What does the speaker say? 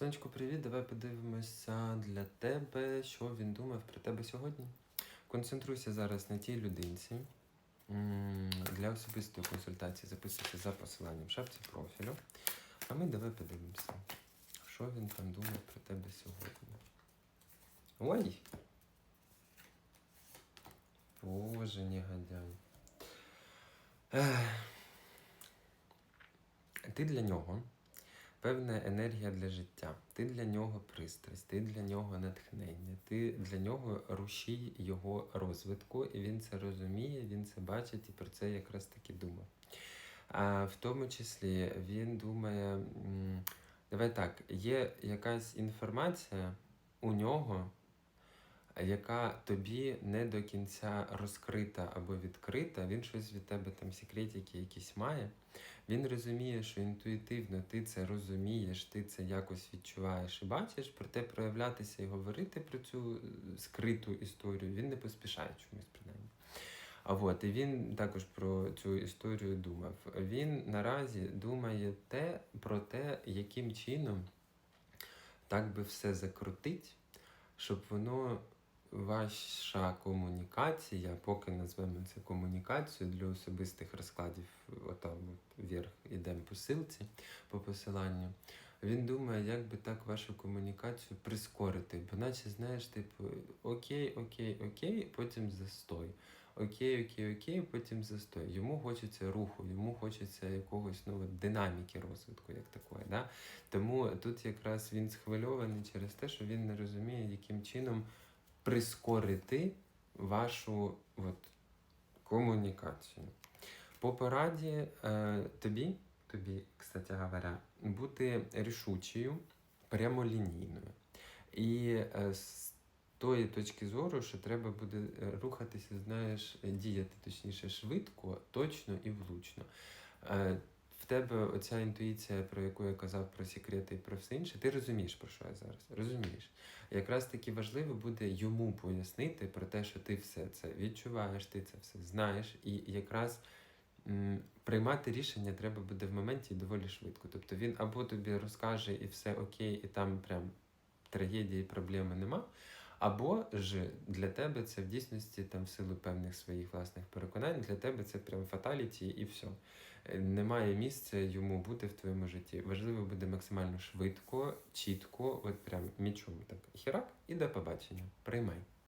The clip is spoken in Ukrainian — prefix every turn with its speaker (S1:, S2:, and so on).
S1: Сонечко, привіт. Давай подивимося для тебе, що він думав про тебе сьогодні. Концентруйся зараз на тій людинці. Для особистої консультації записуйся за посиланням в шапці профілю. А ми давай подивимося, що він там думав про тебе сьогодні. Ой! Боже, негодяй. Ти для нього певна енергія для життя. Ти для нього пристрасть, ти для нього натхнення, ти для нього рушій його розвитку, і він це розуміє, він це бачить і про це якраз таки думав. А в тому числі він думає, давай так, є якась інформація у нього, яка тобі не до кінця розкрита або відкрита, він щось від тебе там секретики якісь має. Він розуміє, що інтуїтивно ти це розумієш, ти це якось відчуваєш і бачиш, проте проявлятися і говорити про цю е, скриту історію він не поспішає чомусь принаймні. А от, і він також про цю історію думав. Він наразі думає те, про те, яким чином так би все закрутить, щоб воно ваша комунікація, поки назвемо це комунікацією для особистих розкладів, отам от вверх ідемо по силці, по посиланню. Він думає, як би так вашу комунікацію прискорити. Бо наче, знаєш, типу, окей, окей, окей, потім застой. Окей, окей, окей, потім застой. Йому хочеться руху, йому хочеться якогось ну, динаміки розвитку, як такої. Да? Тому тут якраз він схвильований через те, що він не розуміє, яким чином прискорити вашу от, комунікацію. По пораді е, тобі, тобі, кстати говоря, бути рішучою, прямолінійною. І е, з тої точки зору, що треба буде е, рухатися, знаєш, діяти точніше швидко, точно і влучно. Е, в тебе оця інтуїція, про яку я казав про секрети і про все інше, ти розумієш, про що я зараз. Розумієш. Якраз таки важливо буде йому пояснити про те, що ти все це відчуваєш, ти це все знаєш, і якраз приймати рішення треба буде в моменті доволі швидко. Тобто він або тобі розкаже і все окей, і там прям трагедії, проблеми нема. Або ж для тебе це в дійсності там в силу певних своїх власних переконань, для тебе це прям фаталіті і все. Немає місця йому бути в твоєму житті. Важливо буде максимально швидко, чітко, от прям мічом так хірак і до побачення. Приймай.